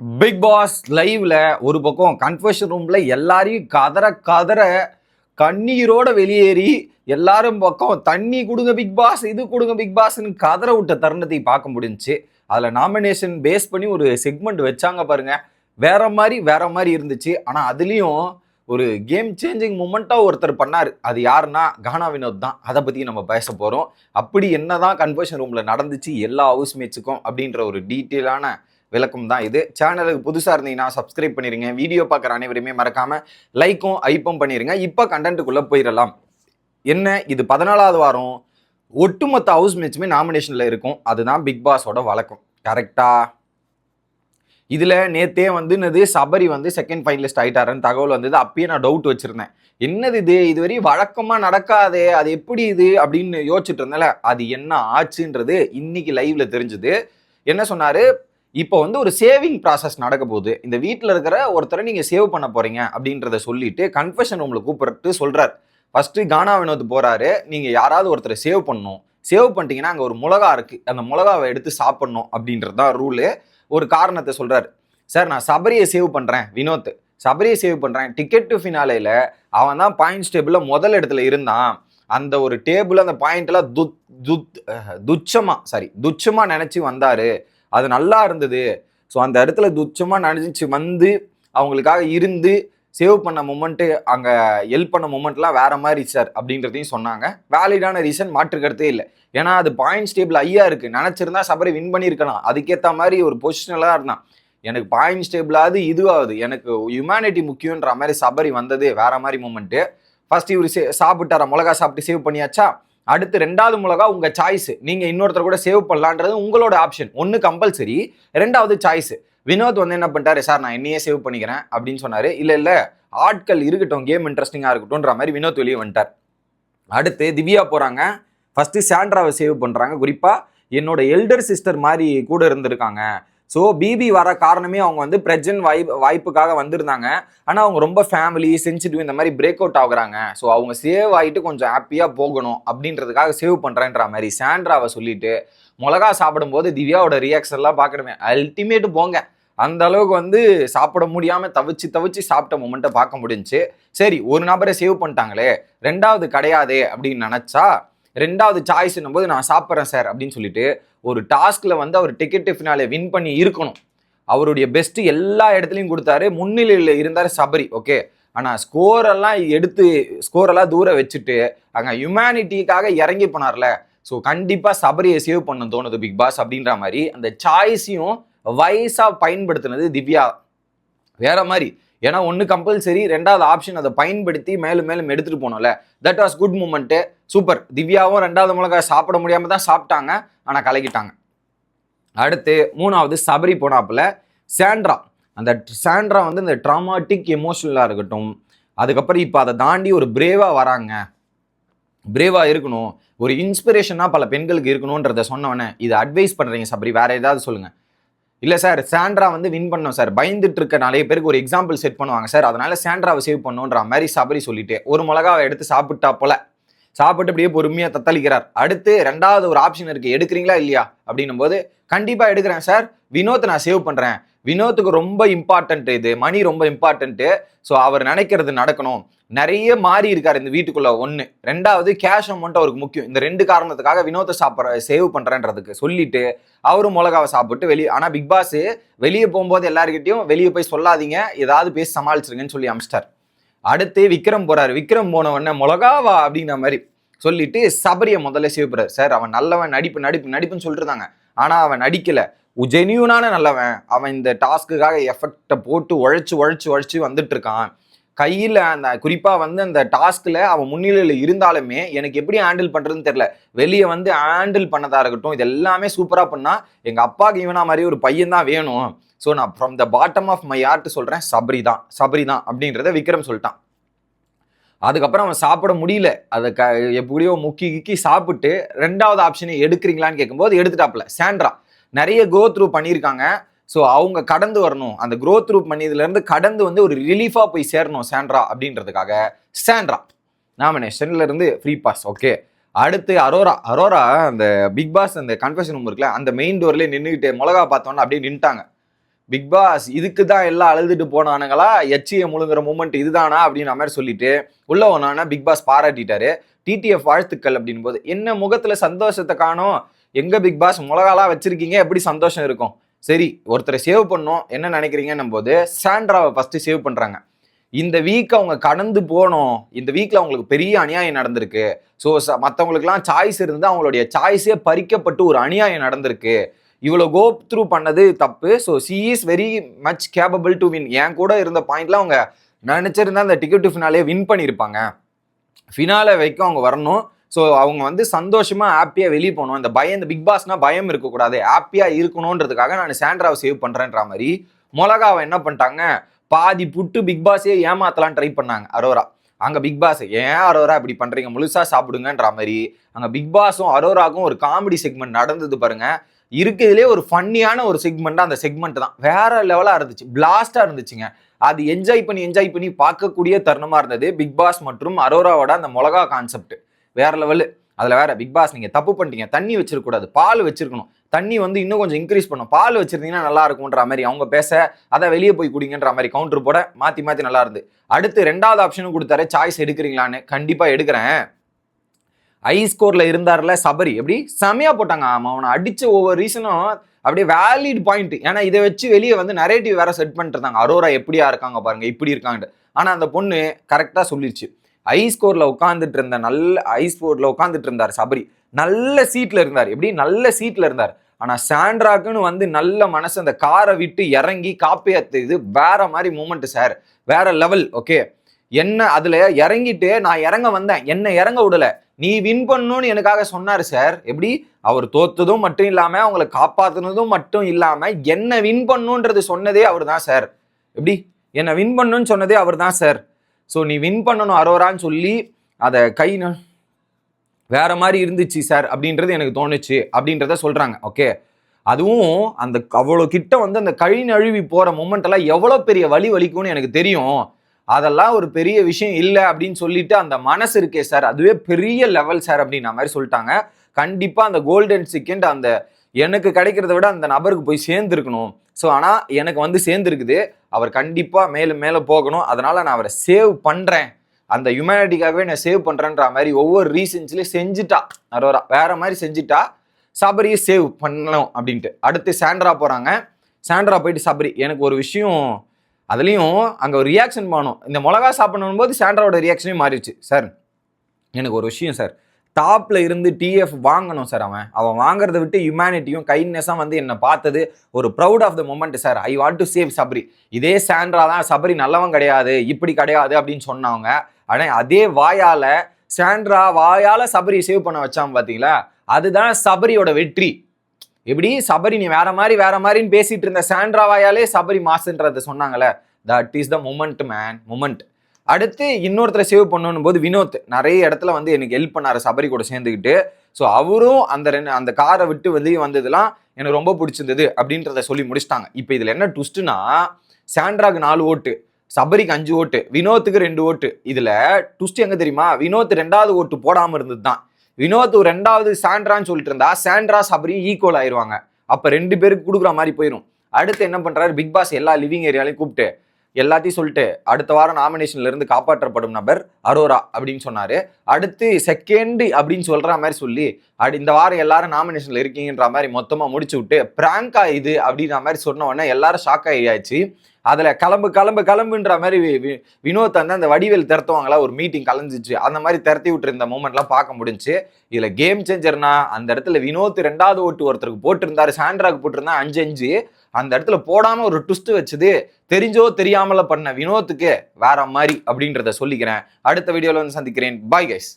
Big pass லைவ்ல ஒரு பக்கம் கன்ஃபர்ஷன் ரூம்ல எல்லாரையும் கதற கதற கண்ணீரோட வெளியேறி எல்லாரும் பக்கம் தண்ணி கொடுங்க பிக் பாஸ் இது கொடுங்க பிக் பாஸ்னு கதற விட்ட தருணத்தை பார்க்க முடிஞ்சுச்சு. அதில் நாமினேஷன் பேஸ் பண்ணி ஒரு செக்மெண்ட் வச்சாங்க பாருங்க. வேற மாதிரி வேற மாதிரி இருந்துச்சு. ஆனால் அதுலேயும் ஒரு கேம் சேஞ்சிங் மூமெண்ட்டாக ஒருத்தர் பண்ணார். அது யாருன்னா கானா வினோத் தான். அதை பற்றி நம்ம பேச போகிறோம் அப்படி என்ன தான் கன்வர்ஷன் ரூமில் நடந்துச்சு எல்லா ஹவுஸ் மேட்ச்சுக்கும் அப்படின்ற ஒரு டீட்டெயிலான விளக்கம் தான் இது. சேனலுக்கு புதுசாக இருந்தீங்கன்னா சப்ஸ்கிரைப் பண்ணிடுங்க வீடியோ பார்க்குற அனைவருமே மறக்காமல் லைக்கும் ஐப்பும் பண்ணிடுங்க இப்போ கண்டென்ட்டுக்குள்ளே போயிடலாம். என்ன? இது பதினாலாவது வாரம். ஒட்டுமொத்த ஹவுஸ் மேட்சுமே நாமினேஷனில் இருக்கும். அதுதான் பிக் பாஸோட வழக்கம். கரெக்டாக இதில் நேத்தே வந்து என்னது? சபரி வந்து செகண்ட் ஃபைனலிஸ்ட் ஆகிட்டாருன்னு தகவல் வந்தது. அப்பயே நான் டவுட் வச்சுருந்தேன். என்னது இது? இதுவரை வழக்கமாக நடக்காதே. அது எப்படி இது? அப்படின்னு யோசிச்சுட்டு இருந்தேன்ல. அது என்ன ஆச்சுன்றது இன்னைக்கு லைவில் தெரிஞ்சுது. என்ன சொன்னார்? இப்போ வந்து ஒரு சேவிங் ப்ராசஸ் நடக்க போகுது இந்த வீட்டில் இருக்கிற ஒருத்தரை நீங்கள் சேவ் பண்ண போகிறீங்க அப்படின்றத சொல்லிட்டு கன்ஃபெஷன் ரூமில் கூப்பிட்டு சொல்கிறார் ஃபஸ்ட்டு கானா வினோத் போகிறாரு நீங்கள் யாராவது ஒருத்தரை சேவ் பண்ணணும். சேவ் பண்ணிட்டீங்கன்னா அங்கே ஒரு மிளகா இருக்குது அந்த மிளகாவை எடுத்து சாப்பிட்ணும் அப்படின்றது தான் ரூலு ஒரு காரணத்தை சொல்கிறார் சார் நான் சபரியை சேவ் பண்ணுறேன் வினோத். சபரியை சேவ் பண்ணுறேன் டிக்கெட் டு ஃபினாலேல அவன் தான் பாயிண்ட்ஸ் டேபிளில் முதல் இடத்துல இருந்தான். அந்த ஒரு டேபிள் அந்த பாயிண்ட்லாம் துத் துத் துச்சமாக சாரி துச்சமாக நினச்சி வந்தார். அது நல்லா இருந்தது. ஸோ அந்த இடத்துல துச்சமாக நினைச்சு வந்து அவங்களுக்காக இருந்து சேவ் பண்ண மூமெண்ட்டு அங்கே ஹெல்ப் பண்ண மூமெண்ட்லாம் வேற மாதிரி சார் அப்படின்றதையும் சொன்னாங்க. வேலிடான ரீசன் மாற்றுக்கிறதே இல்லை. ஏன்னா அது பாயிண்ட்ஸ் டேபிள் ஐயா இருக்கு. நினச்சிருந்தா சபரி வின் பண்ணியிருக்கலாம். அதுக்கேற்ற மாதிரி ஒரு பொசிஷனலாக இருந்தான். எனக்கு பாயிண்ட்ஸ் டேபிளாவது இதுவாகுது எனக்கு ஹியூமனிட்டி முக்கியன்ற மாதிரி சபரி வந்தது வேற மாதிரி மூமெண்ட்டு ஃபர்ஸ்ட் இவர் சே சாப்பிட்டாரா? மிளகா சாப்பிட்டு சேவ் பண்ணியாச்சா? அடுத்து ரெண்டாவது மிளகா உங்க சாய்ஸ் நீங்க இன்னொருத்தர் கூட சேவ் பண்ணலான்றது உங்களோட ஆப்ஷன் ஒன்று கம்பல்சரி ரெண்டாவது சாய்ஸ் வினோத் வந்து என்ன பண்ணிட்டாரு? சார் நான் என்னையே சேவ் பண்ணிக்கிறேன் அப்படின்னு சொன்னாரு. இல்ல இல்ல ஆட்கள் இருக்கட்டும் கேம் இன்ட்ரெஸ்டிங்காக இருக்கட்டும்ன்ற மாதிரி வினோத் வெளியே வந்துட்டார். அடுத்து திவ்யா போகிறாங்க ஃபஸ்ட்டு சாண்ட்ராவை சேவ் பண்ணுறாங்க குறிப்பாக என்னோட எல்டர் சிஸ்டர் மாதிரி கூட இருந்திருக்காங்க. ஸோ பிபி வர காரணமே அவங்க வந்து பிரஜன் வாய்ப்பு வாய்ப்புக்காக வந்திருந்தாங்க. ஆனால் அவங்க ரொம்ப ஃபேமிலி சென்சிட்டிவ் இந்த மாதிரி பிரேக் அவுட் ஆகுறாங்க. ஸோ அவங்க சேவ் ஆகிட்டு கொஞ்சம் ஹாப்பியாக போகணும் அப்படின்றதுக்காக சேவ் பண்ணுறேன்ற மாதிரி சாண்ட்ராவை சொல்லிட்டு மிளகா சாப்பிடும்போது திவ்யாவோட ரியாக்ஷன்லாம் பார்க்கணுமே. அல்டிமேட் போங்க. அந்த அளவுக்கு வந்து சாப்பிட முடியாமல் தவிச்சு தவிச்சு சாப்பிட்ட மூமெண்ட்டை பார்க்க முடிஞ்சுச்சு சரி ஒரு நபரை சேவ் பண்ணிட்டாங்களே. ரெண்டாவது கிடையாதே அப்படின்னு நினச்சா ரெண்டாவது சாய்ஸ்னும் போது நான் சாப்பிட்றேன் சார் அப்படின்னு சொல்லிட்டு ஒரு டாஸ்கில் வந்து அவர் டிக்கெட் ஃபினாலே வின் பண்ணி இருக்கணும். அவருடைய பெஸ்ட்டு எல்லா இடத்துலையும் கொடுத்தாரு. முன்னிலையில் இருந்தார் சபரி ஓகே ஆனால் ஸ்கோரெல்லாம் எடுத்து ஸ்கோரெல்லாம் தூரம் தூர வச்சுட்டு அங்கே ஹியூமனிட்டிக்காக இறங்கி போனார்ல. ஸோ கண்டிப்பாக சபரியை சேவ் பண்ண தோணுது பிக் பாஸ் அப்படின்ற மாதிரி. அந்த சாய்ஸையும் வயசாக பயன்படுத்தினது திவ்யா. வேற மாதிரி. ஏன்னா ஒன்று கம்பல்சரி ரெண்டாவது ஆப்ஷன் அதை பயன்படுத்தி மேலும் மேலும் எடுத்துகிட்டு போனோம்ல. That was good moment super திவ்யாவும் ரெண்டாவது மிளகாய் சாப்பிட முடியாமல் தான் சாப்பிட்டாங்க. ஆனால் கலக்கிட்டாங்க. அடுத்து மூணாவது சபரி போனாப்புல சாண்ட்ரா அந்த சாண்ட்ரா வந்து இந்த ட்ராமாட்டிக் எமோஷனலாக இருக்கட்டும். அதுக்கப்புறம் இப்போ அதை தாண்டி ஒரு பிரேவாக வராங்க. பிரேவாக இருக்கணும். ஒரு இன்ஸ்பிரேஷனாக பல பெண்களுக்கு இருக்கணுன்றத சொன்னவனே இதை அட்வைஸ் பண்ணுறீங்க சபரி. வேறு ஏதாவது சொல்லுங்கள் இல்லை சார் சாண்ட்ரா வந்து வின் பண்ணோம் சார். பயந்துட்டு இருக்க நிறைய பேருக்கு ஒரு எக்ஸாம்பிள் செட் பண்ணுவாங்க சார். அதனால சாண்ட்ராவை சேவ் பண்ணுன்ற மாதிரி சபரி சொல்லிட்டு ஒரு மிளகாவை எடுத்து சாப்பிட்டா போல. சாப்பிட்டு அப்படியே பொறுமையாக தத்தளிக்கிறார். அடுத்து ரெண்டாவது ஒரு ஆப்ஷன் இருக்கு. எடுக்கிறீங்களா இல்லையா? அப்படின்னும் போது கண்டிப்பாக எடுக்கிறேன் சார். வினோத் நான் சேவ் பண்ணுறேன் வினோத்துக்கு ரொம்ப இம்பார்ட்டன்ட் இது மணி ரொம்ப இம்பார்ட்டன்ட்டு ஸோ அவர் நினைக்கிறது நடக்கணும். நிறைய மாறி இருக்கார் இந்த வீட்டுக்குள்ள. ஒன்று ரெண்டாவது கேஷ் அமௌண்ட் அவருக்கு முக்கியம். இந்த ரெண்டு காரணத்துக்காக வினோத்தை சாப்பிட்ற சேவ் பண்ணுறேன்றதுக்கு சொல்லிட்டு அவரும் மிளகாவை சாப்பிட்டு வெளியே ஆனால் பிக் பாஸ் வெளியே போகும்போது எல்லாருக்கிட்டையும் வெளியே போய் சொல்லாதீங்க. ஏதாவது பேசி சமாளிச்சிருங்கன்னு சொல்லி அமிச்சிட்டார். அடுத்து விக்ரம் போகிறார் விக்ரம் போனவொடனே மிளகாவா அப்படின்ற மாதிரி சொல்லிட்டு சபரியை முதல்ல சேவ் பண்ணுறாரு சார் அவன் நல்லவன் நடிப்பு நடிப்பு நடிப்புன்னு சொல்லிட்டு இருந்தாங்க. ஆனால் அவன் நடிக்கலை. ஜெனியூனான நல்லவன். அவன் இந்த டாஸ்க்குக்காக எஃபெக்டை போட்டு உழைச்சி உழைச்சி உழைச்சி வந்துட்டு இருக்கான். கையில் அந்த குறிப்பாக வந்து அந்த டாஸ்கில் அவன் முன்னிலையில் இருந்தாலுமே எனக்கு எப்படி ஹேண்டில் பண்ணுறதுன்னு தெரில வெளியே வந்து ஹேண்டில் பண்ணதாக இருக்கட்டும் இது எல்லாமே சூப்பராக பண்ணால் எங்கள் அப்பாவுக்கு இவனா மாதிரி ஒரு பையன் தான் வேணும். ஸோ நான் from the bottom of my heart சொல்கிறேன் சபரி தான் சபரி தான் அப்படின்றத விக்ரம் சொல்லிட்டான். அதுக்கப்புறம் அவன் சாப்பிட முடியல. அதை க எப்படியோ முக்கி கிக்கி சாப்பிட்டு ரெண்டாவது ஆப்ஷனை எடுக்கிறீங்களான்னு கேட்கும்போது எடுத்துட்டாப்ல சாண்ட்ரா. நிறைய கோ த்ரூ பண்ணியிருக்காங்க. ஸோ அவங்க கடந்து வரணும். அந்த க்ரோ த்ரூ பண்ணியதுலேருந்து கடந்து வந்து ஒரு ரிலீஃபாக போய் சேரணும் சாண்ட்ரா அப்படின்றதுக்காக. சாண்ட்ரா. நாமினேஷன்ல இருந்து ஃப்ரீ பாஸ் ஓகே அடுத்து அரோரா. அரோரா அந்த பிக் பாஸ் அந்த கன்ஃபெஷன் ரூம் இருக்குல்ல அந்த மெயின் டோர்லேயே நின்றுக்கிட்டு மிளகா பார்த்தோன்னா அப்படியே நின்ட்டாங்க. பிக் பாஸ் இதுக்கு தான் எல்லாம் அழுதுட்டு போனானுங்களா? எச்சியை முழுங்குற மூமெண்ட் இதுதானா அப்படின்ற மாதிரி சொல்லிட்டு உள்ள ஒன்றானா பிக் பாஸ் பாராட்டிட்டாரு. டிடிஎஃப் வாழ்த்துக்கள் அப்படின் போது என்ன முகத்தில் சந்தோஷத்தை காணோம்? எங்க பிக் பாஸ் மிளகாலாம் வச்சிருக்கீங்க? எப்படி சந்தோஷம் இருக்கும்? சரி ஒருத்தரை சேவ் பண்ணோம். என்ன நினைக்கிறீங்கன்னும் போது சாண்ட்ராவை ஃபர்ஸ்ட் சேவ் பண்றாங்க. இந்த வீக் அவங்க கடந்து போனோம். இந்த வீக்ல அவங்களுக்கு பெரிய அநியாயம் நடந்திருக்கு. ஸோ மற்றவங்களுக்குலாம் சாய்ஸ் இருந்து அவங்களுடைய சாய்ஸே பறிக்கப்பட்டு ஒரு அநியாயம் நடந்திருக்கு. இவ்வளோ கோப் த்ரூ பண்ணது தப்பு. So she is very much capable to win என் கூட இருந்த பாயிண்ட்ல அவங்க நினைச்சிருந்தா அந்த டிக்கெட் ஃபினாலே வின் பண்ணியிருப்பாங்க. ஃபினாலே வரைக்கும் அவங்க வரணும். ஸோ அவங்க வந்து சந்தோஷமாக ஹாப்பியாக வெளியே போகணும். இந்த பயம் இந்த பிக் பாஸ்னா பயம் இருக்கக்கூடாது. ஹாப்பியாக இருக்கணுன்றதுக்காக நான் சாண்ட்ராவை சேவ் பண்ணுறேன்ற மாதிரி மிளகாவை என்ன பண்ணிட்டாங்க? பாதி புட்டு பிக் பாஸே ஏமாத்தலாம் ட்ரை பண்ணாங்க. அரோரா. அங்கே பிக் பாஸ் ஏன் அரோரா இப்படி பண்ணுறீங்க முழுசாக சாப்பிடுங்கன்ற மாதிரி. அங்கே பிக் பாஸும் அரோராக்கும் ஒரு காமெடி செக்மெண்ட் நடந்தது பாருங்க. இருக்கிறதுலே ஒரு ஃபன்னியான ஒரு செக்மெண்ட் அந்த செக்மெண்ட் தான். வேற லெவலாக இருந்துச்சு. பிளாஸ்டாக இருந்துச்சுங்க. அது என்ஜாய் பண்ணி என்ஜாய் பண்ணி பார்க்கக்கூடிய தருணமாக இருந்தது. பிக் பாஸ் மற்றும் அரோராவோட அந்த மிளகா கான்செப்ட் வேற லெவலு அதில் வேற பிக் பாஸ் நீங்கள் தப்பு பண்ணிட்டீங்க. தண்ணி வச்சிருக்கூடாது பால் வச்சிருக்கணும். தண்ணி வந்து இன்னும் கொஞ்சம் இன்க்ரீஸ் பண்ணும். பால் வச்சிருந்தீங்கன்னா நல்லா இருக்கும்ன்ற மாதிரி அவங்க பேச அதை வெளியே போய் குடிங்கன்ற மாதிரி கவுண்டர் போட மாற்றி மாற்றி நல்லா இருந்து. அடுத்து ரெண்டாவது ஆப்ஷனும் கொடுத்தாரு. சாய்ஸ் எடுக்கிறீங்களான்னு. கண்டிப்பாக எடுக்கிறேன். ஐ ஸ்கோரில் இருந்தார்ல சபரி. எப்படி? செமையாக போட்டாங்க. ஆமாம் அவனை அடித்த ஒவ்வொரு ரீசனும் அப்படியே வேலிட் பாயிண்ட் ஏன்னா இதை வச்சு வெளியே வந்து நரேட்டிவ் வேற செட் பண்ணிட்டு இருந்தாங்க. அரோரா எப்படியா இருக்காங்க பாருங்க. இப்படி இருக்காங்க ஆனால் அந்த பொண்ணு கரெக்டாக சொல்லிடுச்சு ஐ ஸ்கோர்ல உட்காந்துட்டு இருந்த நல்ல ஐ ஸ்கோர்ல உட்காந்துட்டு இருந்தார் சபரி. நல்ல சீட்ல இருந்தார். எப்படி? நல்ல சீட்ல இருந்தார். ஆனா சாண்ட்ராக்குன்னு வந்து நல்ல மனசு அந்த காரை விட்டு இறங்கி காப்பியத்து இது வேற மாதிரி மூமெண்ட் சார் வேற லெவல் ஓகே என்ன அதுல இறங்கிட்டு நான் இறங்க வந்தேன். என்ன இறங்க விடல. நீ வின் பண்ணணும்னு எனக்காக சொன்னார் சார் எப்படி? அவர் தோத்ததும் மட்டும் இல்லாம அவங்கள காப்பாத்துனதும் மட்டும் இல்லாம என்ன வின் பண்ணுன்றது சொன்னதே அவர் தான் சார் எப்படி? என்ன வின் பண்ணுன்னு சொன்னதே அவர் தான் சார் ஸோ நீ வின் பண்ணணும் அரோரான்னு சொல்லி அதை கை வேற மாதிரி இருந்துச்சு சார் அப்படின்றது எனக்கு தோணுச்சு அப்படின்றத சொல்கிறாங்க ஓகே அதுவும் அந்த அவ்வளோ கிட்ட வந்து அந்த கழி நழுவி போகிற மூமெண்ட் எல்லாம் எவ்வளோ பெரிய வலி வலிக்கும்னு எனக்கு தெரியும். அதெல்லாம் ஒரு பெரிய விஷயம் இல்லை அப்படின்னு சொல்லிட்டு அந்த மனசு இருக்கே சார் அதுவே பெரிய லெவல் சார் அப்படின்ற மாதிரி சொல்லிட்டாங்க. கண்டிப்பாக அந்த கோல்டன் செகண்ட் அந்த எனக்கு கிடைக்கிறத விட அந்த நபருக்கு போய் சேர்ந்துருக்கணும். ஸோ ஆனால் எனக்கு வந்து சேர்ந்துருக்குது. அவர் கண்டிப்பாக மேலும் மேலே போகணும். அதனால் நான் அவரை சேவ் பண்ணுறேன் அந்த ஹியூமனிட்டிக்காகவே நான் சேவ் பண்ணுறேன்ற மாதிரி ஒவ்வொரு ரீசன்ஸ்லேயும் செஞ்சுட்டா. அரோரா வேற மாதிரி செஞ்சுட்டா சபரியை சேவ் பண்ணணும் அப்படின்ட்டு. அடுத்து சாண்ட்ரா போகிறாங்க சாண்ட்ரா போயிட்டு சபரி எனக்கு ஒரு விஷயம் அதுலேயும் அங்கே ஒரு ரியாக்ஷன் பண்ணணும் இந்த மிளகா சாப்பிடணும் போது சாண்ட்ராவோட ரியாக்ஷனே மாறிடுச்சு. சார் எனக்கு ஒரு விஷயம் சார். டாப்ல இருந்து டிஎஃப் வாங்கணும் சார் அவன். அவன் வாங்குறத விட்டு ஹியூமனிட்டியும் கைண்ட்னஸாக வந்து என்னை பார்த்தது. ஒரு proud of the moment sir I want to save Sabari இதே சாண்ட்ரா தான் சபரி நல்லவன் கிடையாது இப்படி கிடையாது அப்படின்னு சொன்னவங்க. ஆனால் அதே வாயால் சாண்ட்ரா வாயால் சபரி சேவ் பண்ண வச்சான் பார்த்தீங்களா அதுதான் சபரியோட வெற்றி. எப்படி? சபரி நீ வேற மாதிரி வேற மாதிரின்னு பேசிட்டு இருந்த சாண்ட்ரா வாயாலே சபரி மாசுன்றதை சொன்னாங்களே that is the moment man moment அடுத்து இன்னொருத்தரை சேவ் பண்ணணும் போது வினோத் நிறைய இடத்துல வந்து எனக்கு ஹெல்ப் பண்ணாரு சபரி கூட சேர்ந்துக்கிட்டு. ஸோ அவரும் அந்த ரெண்டு அந்த காரை விட்டு வெளியே வந்ததுலாம் எனக்கு ரொம்ப பிடிச்சிருந்தது அப்படின்றத சொல்லி முடிச்சிட்டாங்க. இப்போ இதில் என்ன ட்விஸ்ட்னா சாண்ட்ராக்கு நாலு ஓட்டு சபரிக்கு அஞ்சு ஓட்டு வினோத்துக்கு ரெண்டு ஓட்டு. இதில் ட்விஸ்ட் எங்கே தெரியுமா? வினோத் ரெண்டாவது ஓட்டு போடாமல் இருந்தது தான் வினோத் ரெண்டாவது சாண்ட்ரான்னு சொல்லிட்டு இருந்தா சாண்ட்ரா சபரி ஈக்குவல் ஆயிடுவாங்க அப்போ ரெண்டு பேருக்கு கொடுக்குற மாதிரி போயிடும் அடுத்து என்ன பண்ணுறாரு பிக் பாஸ் எல்லா லிவிங் ஏரியாலையும் கூப்பிட்டு எல்லாத்தையும் சொல்லிட்டு அடுத்த வாரம் நாமினேஷன்ல இருந்து காப்பாற்றப்படும் நபர் அரோரா அப்படின்னு சொன்னாரு. அடுத்து செகண்ட் அப்படின்னு சொல்ற மாதிரி சொல்லி அடி இந்த வாரம் எல்லாரும் நாமினேஷன்ல இருக்கீங்கன்ற மாதிரி மொத்தமா முடிச்சு விட்டு பிராங்கா இது அப்படின்ற மாதிரி சொன்ன உடனே எல்லாரும் ஷாக் ஆகியாச்சு அதுல கிளம்பு கிளம்பு கிளம்புன்ற மாதிரி வி- வினோத் வந்து அந்த வடிவேல் திறத்துவாங்களா ஒரு மீட்டிங் கலைஞ்சிச்சு. அந்த மாதிரி திறத்தி விட்டுருந்த மூமெண்ட்லாம் பார்க்க முடிஞ்சு இதுல கேம் சேஞ்சர்னா அந்த இடத்துல வினோத் ரெண்டாவது ஓட்டு ஒருத்தருக்கு போட்டிருந்தாரு சாண்ட்ராக்கு போட்டிருந்தா அஞ்சு அஞ்சு. அந்த இடத்துல போடாமல் ஒரு ட்விஸ்ட் வச்சது தெரிஞ்சோ தெரியாமல பண்ண வினோத்துக்கு வேற மாதிரி அப்படின்றத சொல்லிக்கிறேன். அடுத்த வீடியோவில் வந்து சந்திக்கிறேன். Bye guys